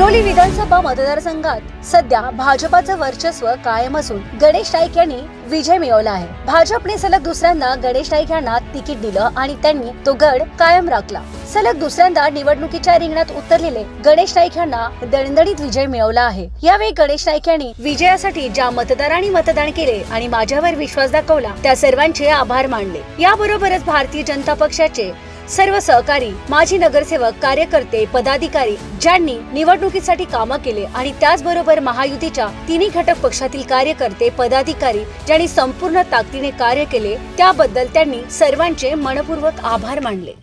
ऐरोली विधानसभा मतदारसंघात सध्या भाजपाचं वर्चस्व कायम असून गणेश नाईक यांनी विजय मिळवला आहे. भाजपने सलग दुसऱ्यांदा गणेश नाईक यांना तिकीट दिलं आणि त्यांनी तो गड कायम राखला. सलग दुसऱ्यांदा निवडणुकीच्या रिंगणात उतरलेले गणेश नाईक यांना दणदणीत विजय मिळवला आहे. यावेळी गणेश नाईक यांनी विजयासाठी ज्या मतदारांनी मतदान केले आणि माझ्यावर विश्वास दाखवला त्या सर्वांचे आभार मानले. याबरोबरच भारतीय जनता पक्षाचे सर्व सहकारी माजी नगरसेवक कार्यकर्ते पदाधिकारी ज्यांनी निवडणुकीसाठी कामं केले आणि त्याचबरोबर महायुतीच्या तिन्ही घटक पक्षातील कार्यकर्ते पदाधिकारी ज्यांनी संपूर्ण ताकदीने कार्य केले त्याबद्दल त्यांनी सर्वांचे मनपूर्वक आभार मानले.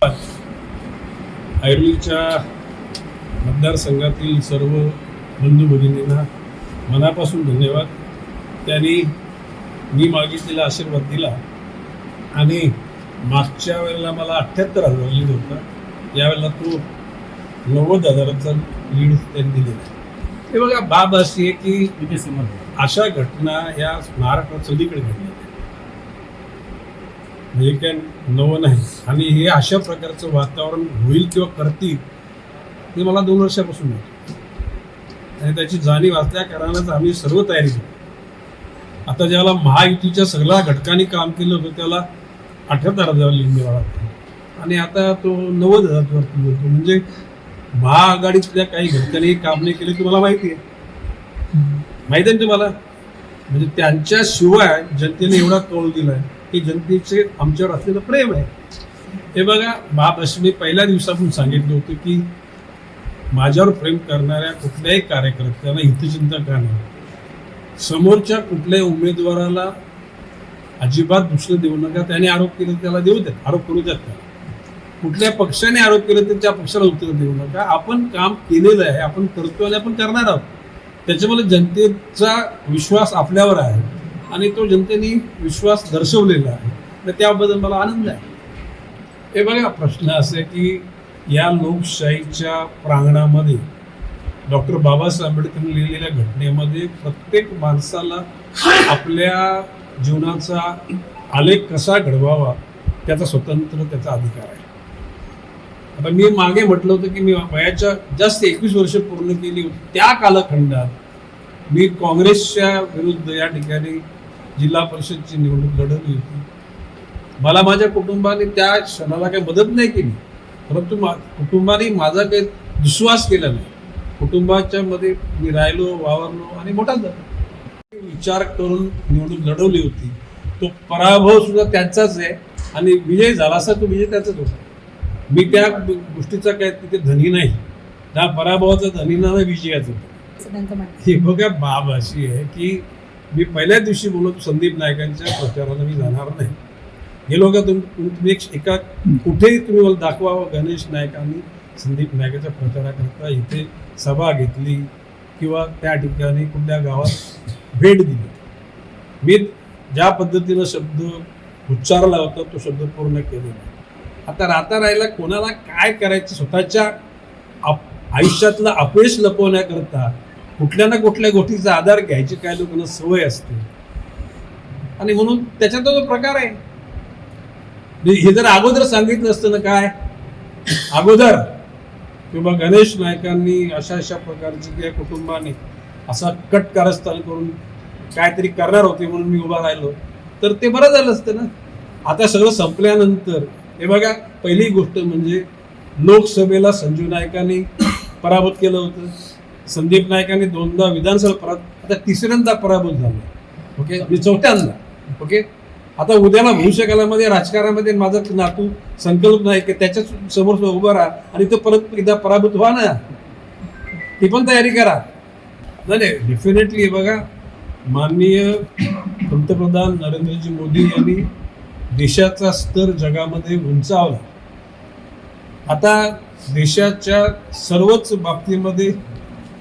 मतदारसंघातील सर्व बंधू भगिनींना मनापासून धन्यवाद. त्यांनी मी मागितलेला आशीर्वाद दिला आणि मागच्या वेळेला मला अठ्ठ्याहत्तर हजार लीड होता. यावेळेला तो नव्वद हजाराचा लीड त्यांनी दिलेला आहे. हे बघा बाब अशी आहे की अशा घटना या महाराष्ट्रात सगळीकडे घडल्या म्हणजे काय नवं नाही. आणि हे अशा प्रकारचं वातावरण होईल किंवा करतील ते मला दोन वर्षापासून माहिती आणि त्याची जाणीव असल्या कारणाच आम्ही सर्व तयारी केली. आता ज्याला महायुतीच्या सगळ्या घटकांनी काम केलं होतं त्याला अठ्याहत्तर हजार लिंग आणि आता तो नव्वद हजार बोलतो. म्हणजे महाआघाडीतल्या काही घटकांनी काम नाही केले तुम्हाला माहिती आहे. माहिती आहे ना तुम्हाला? म्हणजे त्यांच्याशिवाय जनतेने एवढा कौल दिलाय की जनतेचे आमच्यावर असलेलं प्रेम आहे. हे बघा महाराष्ट्र मी पहिल्या दिवसापासून सांगितलं होतं की माझ्यावर प्रेम करणाऱ्या कुठल्याही कार्यकर्त्याला हितचिंता का नाही. समोरच्या कुठल्याही उमेदवाराला अजिबात दुसरं देऊ नका. त्याने आरोप केले त्याला देऊ द्या आरोप करू द्यात त्याला कुठल्या पक्षाने आरोप केले तर त्या पक्षाला उत्तर देऊ नका. आपण काम केलेलं आहे. आपण करतो आणि आपण करणार आहोत. त्याच्यामुळे जनतेचा विश्वास आपल्यावर आहे आणि तो जनतेने विश्वास दर्शवलेला आहे. तर त्याबद्दल मला आनंद आहे. हे बघा प्रश्न असे की या लोकशाहीच्या प्रांगणामध्ये डॉक्टर बाबासाहेब आंबेडकरांनी लिहिलेल्या घटनेमध्ये प्रत्येक माणसाला आपल्या जीवनाचा आलेख कसा घडवावा त्याचा स्वतंत्र त्याचा अधिकार आहे. आता मी मागे म्हटलं होतं की मी वयाच्या जास्त एकवीस वर्ष पूर्ण केली होती त्या कालखंडात मी काँग्रेसच्या विरुद्ध या ठिकाणी जिल्हा परिषदची निवडणूक लढवली होती. मला माझ्या कुटुंबाने त्या क्षणाला काही मदत नाही केली परंतु मा कुटुंबाने माझा काही विश्वास केला नाही. कुटुंबाच्या मध्ये मी राहिलो वावरलो आणि मोठा झालो. विचार करून निवडून लढवली होती. तो पराभव सुद्धा त्यांचाच आहे आणि विजय झाला असा तो विजय त्याचाच होता. मी त्या गोष्टीचा काय तिथे धनी नाही. त्या पराभवाचा धनी ना विजयाचा. हे बघा बाब अशी आहे की मी पहिल्या दिवशी बोलतो संदीप नायकांच्या प्रचाराला मी जाणार नाही. गेलो का तुम्ही एका कुठेही तुम्ही मला दाखवा गणेश नायकांनी संदीप नायकाच्या प्रचाराकरता इथे सभा घेतली किंवा त्या ठिकाणी कुठल्या गावात भेट दिली. मी ज्या पद्धतीनं शब्द उच्चारला होता तो शब्द पूर्ण केलेला आता राहता राहिला कोणाला काय करायचं? स्वतःच्या आप- आयुष्यातलं अपयश लपवण्याकरता कुठल्या ना कुठल्या गोष्टीचा आधार घ्यायची काय लोकांना सवय असते. आणि म्हणून त्याच्यात तो प्रकार आहे. म्हणजे हे जर अगोदर सांगितलं असतं ना काय? अगोदर किंवा गणेश नायकांनी अशा अशा प्रकारची किंवा कुटुंबाने असा कट कारस्थान करून काहीतरी करणार होते म्हणून मी उभा राहिलो. तर ते बरं झालं असतं ना. आता सगळं संपल्यानंतर हे बघा पहिली गोष्ट म्हणजे लोकसभेला संजीव नायकांनी पराभूत केलं होतं. संदीप नायकांनी दोनदा विधानसभा परा आता तिसऱ्यांदा पराभूत झाला. ओके? आणि चौथ्यांदा. ओके? आता उद्याला भविष्यकालामध्ये राजकारणामध्ये माझा नातू संकल्प नाही की त्याच्यासमोर उभा राहा आणि तो परत एकदा पराभूत व्हा ना. ती पण तयारी करा. नाही नाही डेफिनेटली बघा माननीय पंतप्रधान नरेंद्रजी मोदी यांनी देशाचा स्तर जगामध्ये उंचावला. आता देशाच्या सर्वच बाबतीमध्ये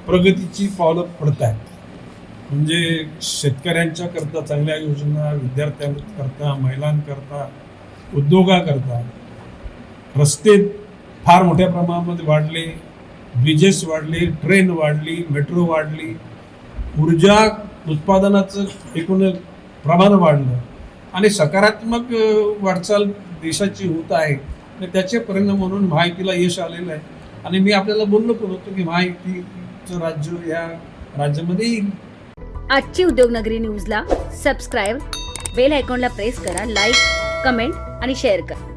प्रगतीची पावलं पडत आहेत म्हणजे शेतकऱ्यांच्या करता चांगल्या योजना विद्यार्थ्यांकरता महिलांकरता उद्योगाकरता रस्ते फार मोठ्या प्रमाणामध्ये वाढले. ब्रिजेस वाढले ट्रेन वाढली मेट्रो वाढली ऊर्जा उत्पादनाचं एकूण प्रमाण वाढलं. आणि सकारात्मक वाटचाल देशाची होत आहे. आणि त्याचे परिणाम म्हणून महायुतीला यश आलेलं आहे. आणि मी आपल्याला बोललो पण होतो की महायुतीचं राज्य या राज्यामध्ये येईल. आजची उद्योगनगरी न्यूजला सबस्क्राईब बेल आयकॉनला प्रेस करा लाईक कमेंट आणि शेअर करा.